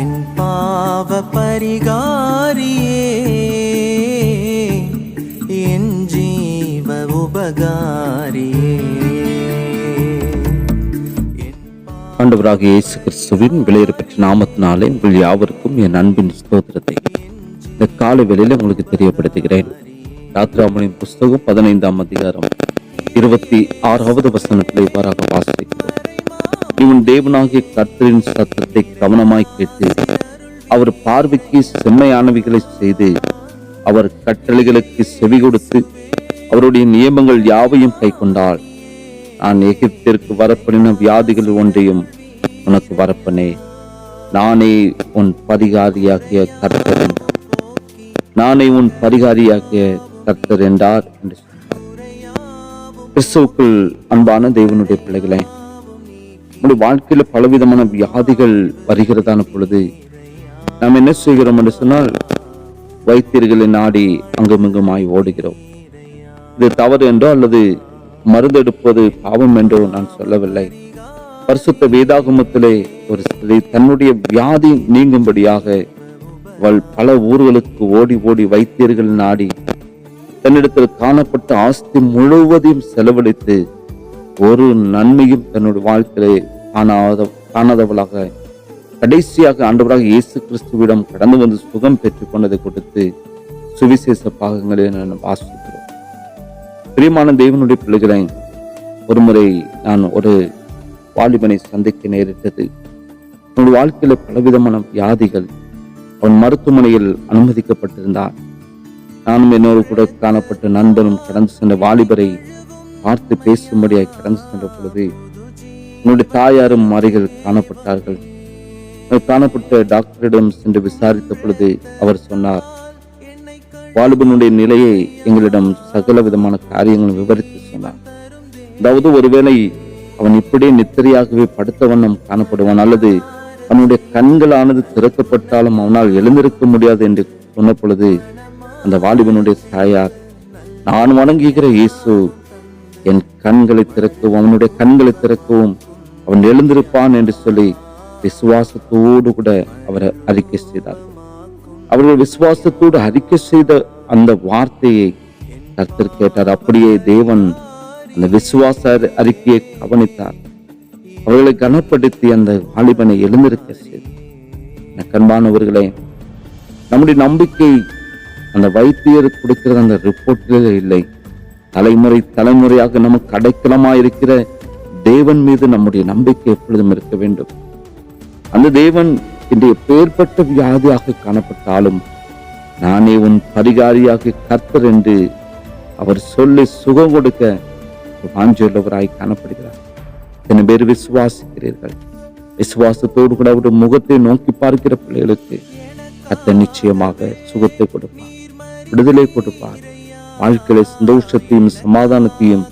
என் பாவ பரிகாரியே என் ஜீவ உபகாரியே. ஆண்டவராக இயேசு கிறிஸ்துவின் விலையேற பெற்ற நாமத்தினாலே உங்கள் யாவருக்கும் என் அன்பின் ஸ்தோத்திரத்தை. இந்த காலை வேளையில் உங்களுக்கு தெரியப்படுத்துகிறேன். யாத்ராமணியின் புஸ்தகம் பதினைந்தாம் அதிகாரம் இருபத்தி ஆறாவது வசனத்தில் இவ்வாறாக வாசிக்கும் உன் தேவனாகிய கர்த்தரின் சத்தத்தை கவனமாய் கேட்டு அவர் பார்வைக்கு செம்மையானவைகளை செய்து அவர் கட்டளைகளுக்கு செவி கொடுத்து அவருடைய நியமங்கள் யாவையும் கை கைக்கொண்டால் நான் எகிப்திற்கு வரப்படின வியாதிகள் ஒன்றையும் உனக்கு வரப்பனே நானே உன் பரிகாரியாகிய கர்த்தர் என்றார். நானே உன் பரிகாரியாகிய கர்த்தர் என்றார் என்று சொன்னார் கிறிஸ்துவுக்குள் அன்பான தேவனுடைய பிள்ளைகளே நம்முடைய வாழ்க்கையில பலவிதமான வியாதிகள் வருகிறதான பொழுது நாம் என்ன செய்கிறோம் என்று சொன்னால் வைத்தியர்களை நாடி அங்குமிங்குமாய் ஓடுகிறோம். இது தவறு என்றோ அல்லது மருந்தெடுப்பது பாவம் என்றோ நான் சொல்லவில்லை. பரிசுத்த வேதாகமத்திலே ஒரு ஸ்திரீ தன்னுடைய வியாதி நீங்கும்படியாக அவள் பல ஊர்களுக்கு ஓடி ஓடி வைத்தியர்கள் நாடி தன்னிடத்தில் காணப்பட்ட ஆஸ்தி முழுவதையும் செலவழித்து ஒரு நன்மையும் தன்னுடைய வாழ்க்கையிலே காணாத காணாதவளாக கடைசியாக ஆண்டவராக இயேசு கிறிஸ்துவிடம் கடந்து வந்து சுகம் பெற்றுக் கொண்டதை கொடுத்து சுவிசேஷ பாகங்களை நான் வாசிக்கிறோம் பிரியமான தேவனுடைய பிள்ளைகளை ஒரு முறை நான் ஒரு வாலிபனை சந்திக்க நேரிட்டது. அவனுடைய வாழ்க்கையில பலவிதமான வியாதிகள் அவன் மருத்துவமனையில் அனுமதிக்கப்பட்டிருந்தான். நானும் என்னோடு கூட காணப்பட்ட நண்பனும் கடந்து சென்ற வாலிபரை பார்த்து பேசும்படியாக கடந்து சென்ற பொழுது உன்னுடைய தாயாரும் மாறிகள் காணப்பட்டார்கள். காணப்பட்ட டாக்டரிடம் சென்று விசாரித்த பொழுது அவர் சொன்னார் வாலிபனுடைய நிலையை எங்களிடம் சகல விதமான காரியங்களும் விவரித்து சொன்னார். அதாவது ஒருவேளை அவன் இப்படியே நித்திரையாகவே படுத்த வண்ணம் காணப்படுவான் அல்லது அவனுடைய கண்களானது திறக்கப்பட்டாலும் அவனால் எழுந்திருக்க முடியாது என்று சொன்ன பொழுது அந்த வாலிபனுடைய தாயார் நான் வணங்குகிற இயேசு என் கண்களை திறக்கவும் அவனுடைய கண்களை திறக்கவும் அவன் எழுந்திருப்பான் என்று சொல்லி விசுவாசத்தோடு கூட அவரை அறிக்கை செய்தார்கள். அவர்கள் விசுவாசத்தோடு அறிக்கை செய்த அந்த வார்த்தையை கர்த்தர் கேட்டார். அப்படியே தேவன் அந்த விசுவாச அறிக்கையை கவனித்தார். அவர்களை கனப்படுத்தி அந்த வாலிபனை எழுந்திருக்க செய்தார். கண்பானவர்களே நம்முடைய நம்பிக்கை அந்த வைத்தியர் கொடுக்கிற அந்த ரிப்போர்ட்டில் இல்லை. தலைமுறை தலைமுறையாக நமக்கு அடைக்கலமா இருக்கிற தேவன் மீது நம்முடைய நம்பிக்கை எப்பொழுதும் இருக்க வேண்டும். அந்த தேவன் இன்றைய பேர்பட்ட வியாதியாக காணப்பட்டாலும் நானே உன் பரிகாரியாக கர்த்தர் என்று அவர் சொல்லி சுகம் கொடுக்க வாஞ்சியுள்ளவராய் காணப்படுகிறார். எத்தனை பேர் விசுவாசிக்கிறீர்கள். விசுவாசத்தோடு கூட அவருடைய முகத்தை நோக்கி பார்க்கிற பிள்ளைகளுக்கு கத்த நிச்சயமாக சுகத்தை கொடுப்பார். விடுதலை கொடுப்பார். வாழ்க்கையில சந்தோஷத்தையும் சமாதானத்தையும்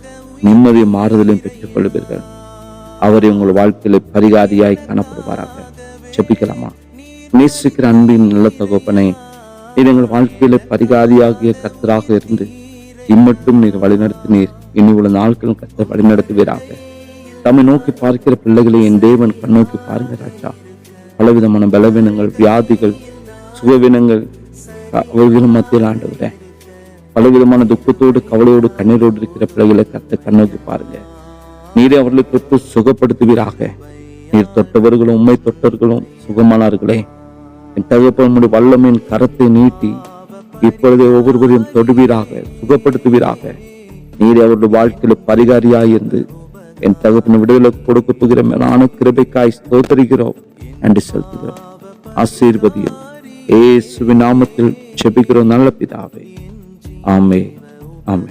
நிம்மதியும் மாறுதலையும் பெற்றுக் கொள்வீர்கள். அவரை உங்கள் வாழ்க்கையில பரிகாரியாய் காணப்படுவாராக. செப்பிக்கலாமா நேசிக்கிற அன்பின் நல்ல தகப்பனை நீர் எங்கள் வாழ்க்கையில பரிகாரியாகிய கர்த்தராக இருந்து இம்மட்டும் நீர் வழிநடத்தினீர். இனி உள்ள நாட்களும் கத்த வழிநடத்துவீராக. தம்மை நோக்கி பார்க்கிற பிள்ளைகளை என் தேவன் கண்ணோக்கி பாருங்க ராஜா. பலவிதமான பலவீனங்கள் வியாதிகள் சுகவீனங்கள் மத்தியில் ஆண்டு பலவிதமான துக்கத்தோடு கவலையோடு கண்ணீரோடு இருக்கிற பிள்ளைகளை கத்த கண்ணோக்கி பாருங்க. நீரே அவர்களை தொட்டு சுகப்படுத்துவீராக. நீர் தொட்டவர்களும் உண்மை தொட்டவர்களும் சுகமானார்களே. என் தகப்பனுடைய வல்லமையின் கரத்தை நீட்டி இப்பொழுதே ஒவ்வொருவரையும் தொடுவீராக சுகப்படுத்துவீராக. நீரே அவருடைய வாழ்க்கையில பரிகாரியாயிருந்து என் தகப்பன விடுதலை கொடுக்க போகிற மேலான கிருபைக்காய் ஸ்தோத்தரிக்கிறோம். நன்றி செலுத்துகிறோம். ஆசீர்வதியும் ஏசுவின் நாமத்தில் செபிக்கிறோம். நல்ல பிதாவே. ஆமே ஆமே